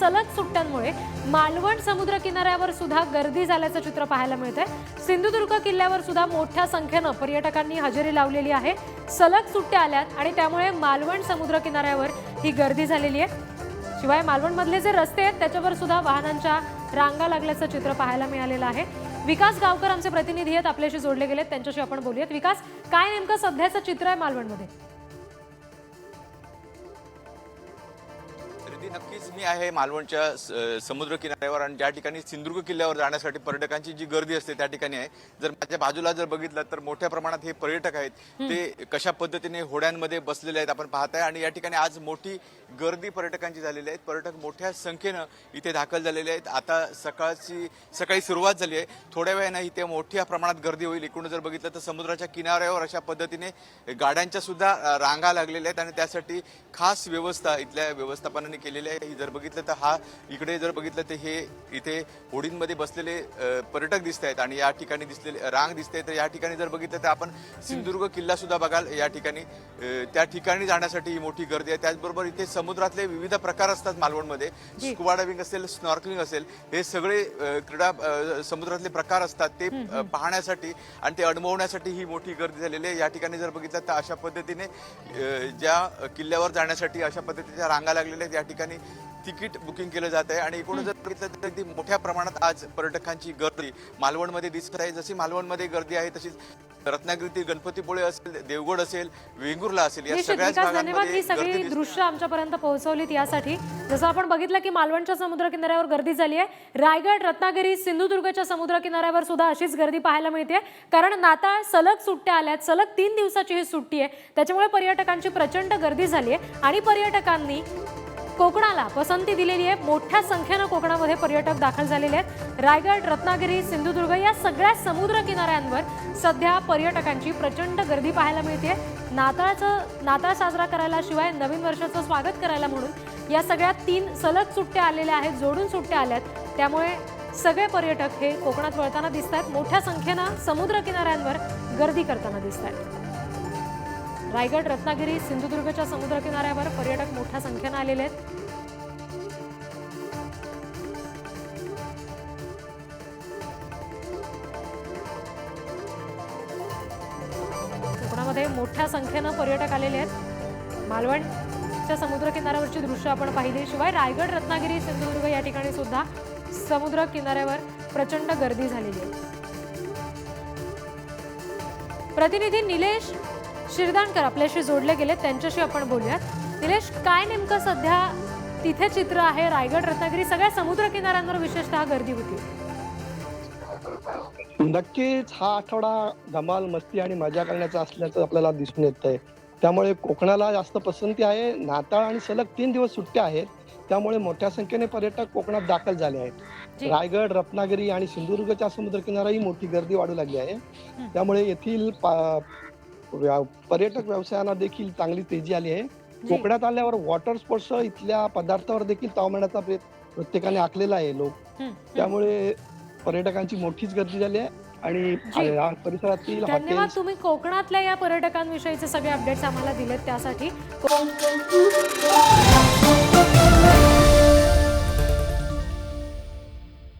सलग सुट्ट्यांमुळे मालवण समुद्र किनाऱ्यावर सुद्धा गर्दी झाल्याचं चित्र पाहायला मिळतंय. सिंधुदुर्ग किल्ल्यावर सुद्धा मोठ्या संख्येनं पर्यटकांनी हजेरी लावलेली आहे. सलग सुट्ट्या आल्यात आणि त्यामुळे मालवण समुद्र किनाऱ्यावर ही गर्दी झालेली आहे. शिवाय मालवणमधले जे रस्ते आहेत त्याच्यावर सुद्धा वाहनांच्या रांगा लागल्याचं चित्र पाहायला मिळालेलं आहे. विकास गावकर आमचे प्रतिनिधी आहेत आपल्याशी जोडले गेलेत त्यांच्याशी आपण बोलूयात. विकास काय नेमकं सध्याचं चित्र आहे मालवणमध्ये? रिद्धी नक्कीच मी आहे मालवणच्या समुद्र किनाऱ्यावर आणि ज्या ठिकाणी सिंधुदुर्ग किल्ल्यावर जाण्यासाठी पर्यटकांची जी गर्दी असते त्या ठिकाणी आहे. जर माझ्या बाजूला जर बघितलं तर मोठ्या प्रमाणात हे पर्यटक आहेत. ते कशा पद्धतीने होड्यांमध्ये बसलेले आहेत आपण पाहताय आणि या ठिकाणी आज मोठी गर्दी पर्यटकांची झालेली आहे. पर्यटक मोठ्या संख्येनं इथे दाखल झालेले आहेत. आता सकाळची सकाळी सुरुवात झाली आहे. थोड्या वेळानं इथे मोठ्या प्रमाणात गर्दी होईल. एकूण जर बघितलं तर समुद्राच्या किनाऱ्यावर अशा पद्धतीने गाड्यांच्या सुद्धा रांगा लागलेल्या आहेत आणि त्यासाठी खास व्यवस्था इथल्या व्यवस्थापनाने केलेली आहे. जर बघितलं तर हा इकडे जर बघितलं तर हे इथे होडींमध्ये बसलेले पर्यटक दिसत आहेत आणि या ठिकाणी दिसलेले रांग दिसते तर या ठिकाणी जर बघितलं तर आपण सिंधुदुर्ग किल्ला सुद्धा बघाल. या ठिकाणी त्या ठिकाणी जाण्यासाठी ही मोठी गर्दी आहे. त्याचबरोबर इथे समुद्रातले विविध प्रकार असतात मालवणमध्ये. स्कुबा डायव्हिंग असेल स्नॉर्कलिंग असेल हे सगळे क्रीडा समुद्रातले प्रकार असतात. ते पाहण्यासाठी आणि ते अनुभवण्यासाठी ही मोठी गर्दी झालेली आहे. या ठिकाणी जर बघितलं तर अशा पद्धतीने ज्या किल्ल्यावर जाण्यासाठी अशा पद्धतीच्या रांगा लागलेल्या आहेत या ठिकाणी तिकीट बुकिंग केलं जात आहे. आणि एकूण जर बघितलं तर अगदी मोठ्या प्रमाणात आज पर्यटकांची गर्दी मालवणमध्ये दिसत आहे. जशी मालवणमध्ये गर्दी आहे तशीच रत्नागिरीतील गणपतीपुळे असेल देवगड असेल वेंगुर्ला असेल या सगळ्याच भागांमध्ये ही सगळी. दृश्य आमच्यापर्यंत पोहोचवलीत यासाठी. जसं आपण बघितलं की मालवणच्या समुद्र किनाऱ्यावर गर्दी झाली आहे. रायगड रत्नागिरी सिंधुदुर्गच्या समुद्र किनाऱ्यावर सुद्धा अशीच गर्दी पाहायला मिळते. कारण नाताळ सलग सुट्ट्या आल्यात. सलग तीन दिवसाची ही सुट्टी आहे. त्याच्यामुळे पर्यटकांची प्रचंड गर्दी झाली आहे. आणि पर्यटकांनी कोकणाला पसंती दिलेली आहे. मोठ्या संख्येनं कोकणामध्ये पर्यटक दाखल झालेले आहेत. रायगड रत्नागिरी सिंधुदुर्ग या सगळ्या समुद्र किनाऱ्यांवर सध्या पर्यटकांची प्रचंड गर्दी पाहायला मिळते. नाताळचं नाताळ साजरा करायला शिवाय नवीन वर्षाचं स्वागत करायला म्हणून या सगळ्या तीन सलग सुट्ट्या आलेल्या आहेत जोडून सुट्ट्या आल्यात. त्यामुळे सगळे पर्यटक हे कोकणात वळताना दिसत आहेत मोठ्या संख्येनं समुद्र किनाऱ्यांवर गर्दी करताना दिसत आहेत रायगड रत्नागिरी सिंधुदुर्गच्या समुद्र किनाऱ्यावर पर्यटक मोठ्या संख्येनं आलेले आहेत. कोकणामध्ये मोठ्या संख्येनं पर्यटक आलेले आहेत. मालवणच्या समुद्र किनाऱ्यावरची दृश्य आपण पाहिली. शिवाय रायगड रत्नागिरी सिंधुदुर्ग या ठिकाणी सुद्धा समुद्र किनाऱ्यावर प्रचंड गर्दी झालेली आहे. प्रतिनिधी निलेश शिरदाणकर आपल्याशी जोडले गेले त्यांच्याशी आपण बोलूयात. निलेश काय नेमकं सध्या तिथे चित्र आहे? रायगड रत्नागिरी सगळ्या समुद्र किनाऱ्यांवर विशेषतः गर्दी होती. नक्कीच हा आठवडा धमाल मस्ती आणि मजा करण्याचा असल्याचं आपल्याला दिसून येत आहे त्यामुळे कोकणाला जास्त पसंती आहे. नाताळ आणि सलग तीन दिवस सुट्ट्या आहेत. त्यामुळे मोठ्या संख्येने पर्यटक कोकणात दाखल झाले आहेत. रायगड रत्नागिरी आणि सिंधुदुर्गच्या समुद्रकिनाराही मोठी गर्दी वाढू लागली आहे. त्यामुळे येथील व्या- पर्यटक व्यवसायांना देखील चांगली तेजी आली आहे. कोकणात आल्यावर वॉटर स्पोर्ट्स इथल्या पदार्थावर देखील तावमण्याचा प्रयत्न प्रत्येकाने आखलेला आहे लोक हम्म, हम्म. त्यामुळे पर्यटकांची मोठीच गर्दी झाली आहे आणि जी. या परिसरातील धन्यवाद हॉटेल्स तुम्ही कोकणातल्या या पर्यटकांविषयीचे सगळे अपडेट्स आम्हाला दिलेत त्यासाठी